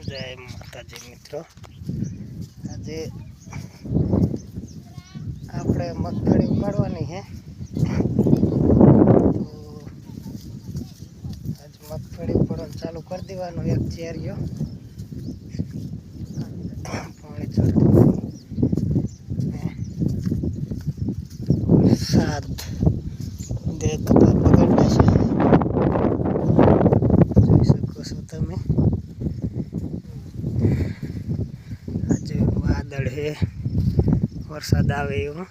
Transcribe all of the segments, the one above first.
જય માતાજી મિત્રો. આજે આપણે મગફળી ઉપાડવાની છે. આજે મગફળી ઉપાડવાનું ચાલુ કરી દેવાનું એક ચેરિયો પાણી ચડતું સાત બે વરસાદ આવે એવું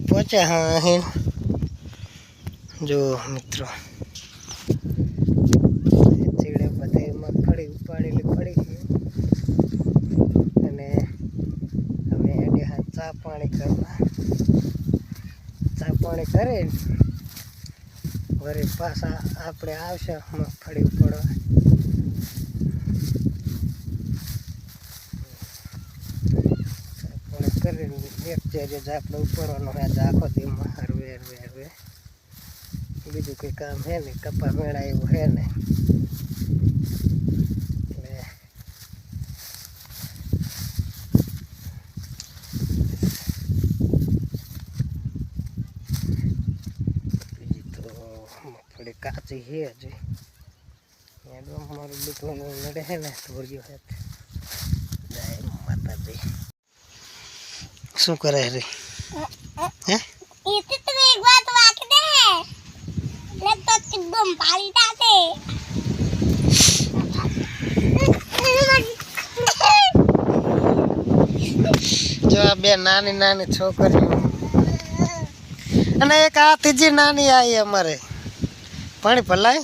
પહોંચ્યા હા અહીં જો મિત્રો ચીડે બધે મગફળી ઉપાડેલી પડી ગઈ અને અમે હાથ ચા પાણી કરવા ચા પાણી કરીને વળી પાછા આપણે આવશે મગફળી ઉપાડવા આપણે કરીને એક જ આપણે ઉપાડવાનો હોય આખો દીમાં હરવે હરવે હરવે બીજું કંઈ કામ હે ને કપા મેળા એવું હે ને કાચી હે હજી. મારું દુકાન નડે હે ને ધોર્યો હે. માતાજી. सो कर रे? हैं? इसे तो एक बार तो आके दे लग तो कि बम पाली ताते जो अब ये नानी नानी छोकरी अने एक आती नानी आई हमारे। पानी पलाई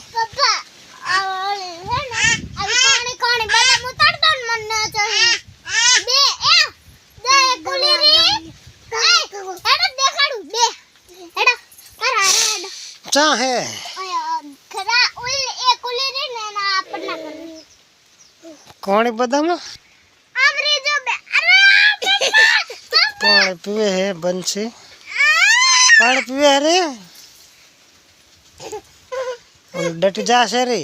अच्छा है खरा उल एक उल रे ना अपना कौन बदाम अमरे जो अरे कौन पीवे है बंसी पानी पीवे अरे डट जा से रे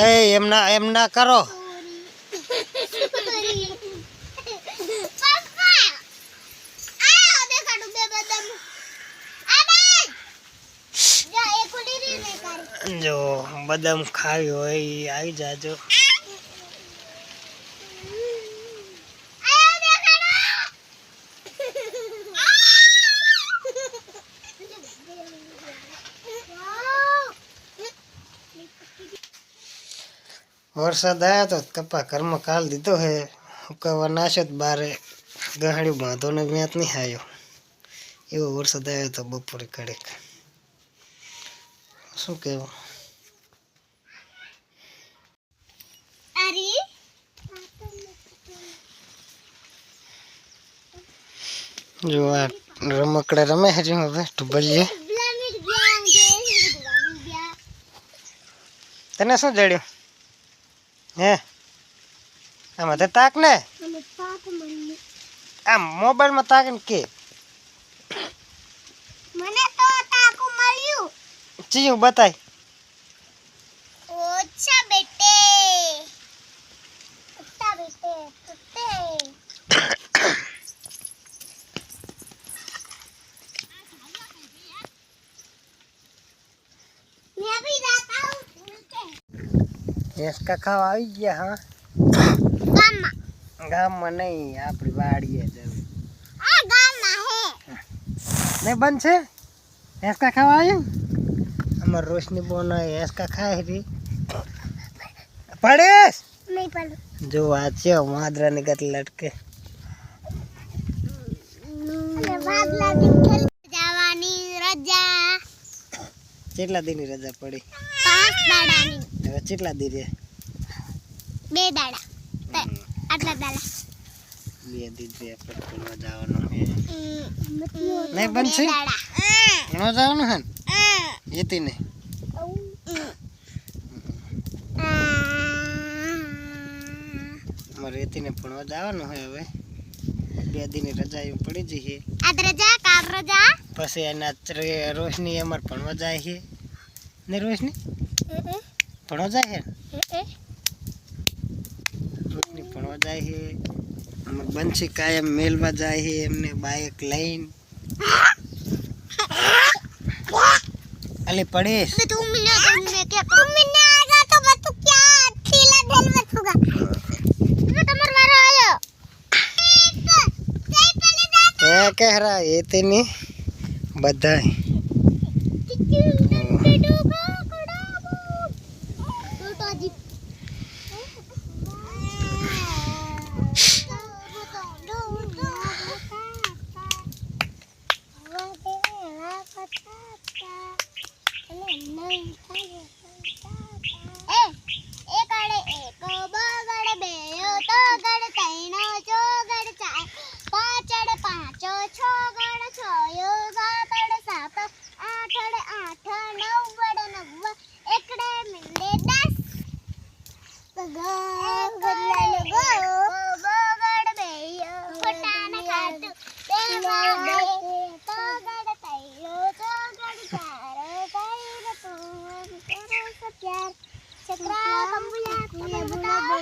ए एम ना एम ना करो બદામ ખાવી હોય એ આવી જાજો. વરસાદ આવ્યો તો કપા ઘરમાં કાલ દીધો હે. ઉકાવા નાશો તો બારે. ગહાડ્યું બાંધો ને વ્યાત નહીં આવ્યો એવો વરસાદ આવ્યો તો બપોરે કડેક શું કહેવું? જો આ રમકડા રમે હજુ હવે ટુબલીએ બ્લામિર ગ્યાંગ જે બ્લામિર ગ્યા તને શું જડ્યું હે આમાં તે તાક ને મને પાપ મને આમ મોબાઈલમાં તાક ને કે મને તો તાકુ મળ્યું ચીયું બતાય ઓછા બેટે કુત્તા બેટે હેસકા ખાવા આવી ગયા હા ગામમાં ગામમાં નહીં આપણી વાડીએ જવું આ ગામમાં હે નહીં બંધ છે હેસકા ખાવા આવ્યું અમાર રોશની બોન હેસકા ખાય રી પડેશ નહીં પડું જો આ છે માદરાની ગત લટકે અને વાદલા દી ખેલ જવાની રજા કેટલા દીની રજા પડી પાંચ દાડાની હવે કેટલા દી રે બે દાડા. આટલા દાડા. બે દી રે પડવા જવાનો હે નહીં બનશે? ઘણો જવાનું હે ને? એતી ને અમારે એતીને ભણવા જવાનું હોય હવે. બે દીની રજા એમ પડી જઈએ આજ રજા? કાલ રજા? પછી એના રોશની અમારે ભણવા જાય છે. ને રોશની ભણો જાય હે રોજની ભણો જાય હે અમે બંસી કાયમ મેલવા જાય હે એમને બાઇક લઈને અલે પડેશ તું મને તમને કે તું મને આગા તો બસ તું ક્યાં થીલા ધેલ બસુગા તો તમાર વારો આયો એ કહેરા એ તેની બધાય બબો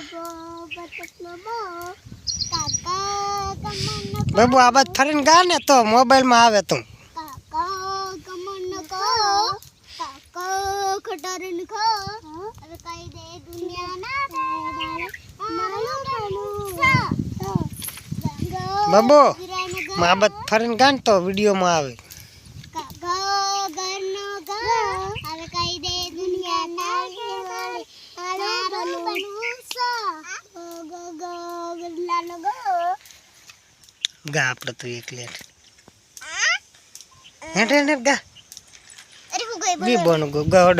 બતનો બો કાકા કમન બાબુ આ બાદ ફરીને ગા ને તો મોબાઈલમાં આવે તું કાકા કમન કો કાકા ખટારન ખો હવે કઈ દે દુનિયા ના મારું બાબુ મા બાદ ફરીને ગા ને તો વિડીયોમાં આવે ગા આપણે તો એકલે હેઠ હેઠ ગા બી બોનું ગો ગોડ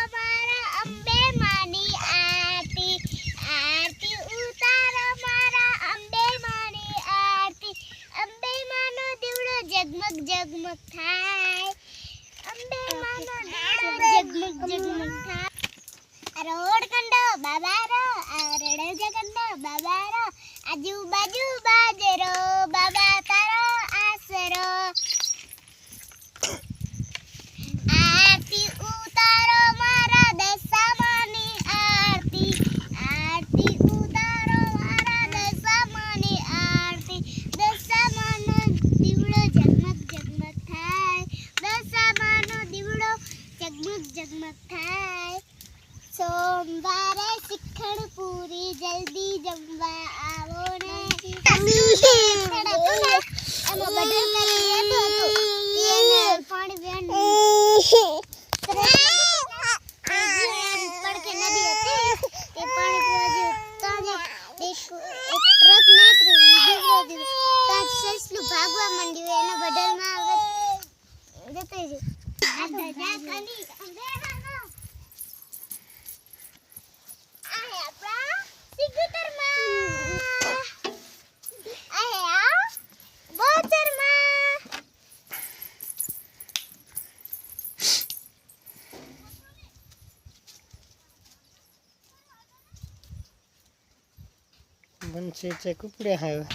આજુબાજુ બાજરો બાબા તારો આસરો આરતી ઉતારો મારા દેશામાંની આરતી આરતી ઉતારો મારા દેશામાંની આરતી દેશામાંનો દીવડો જગમગ જગમગ થાય દેશામાંનો દીવડો જગમગ જગમગ થાય સોમવારે શિખંડ પૂરી જલ્દી જમવા એનો બદલ કરી 这这可不得了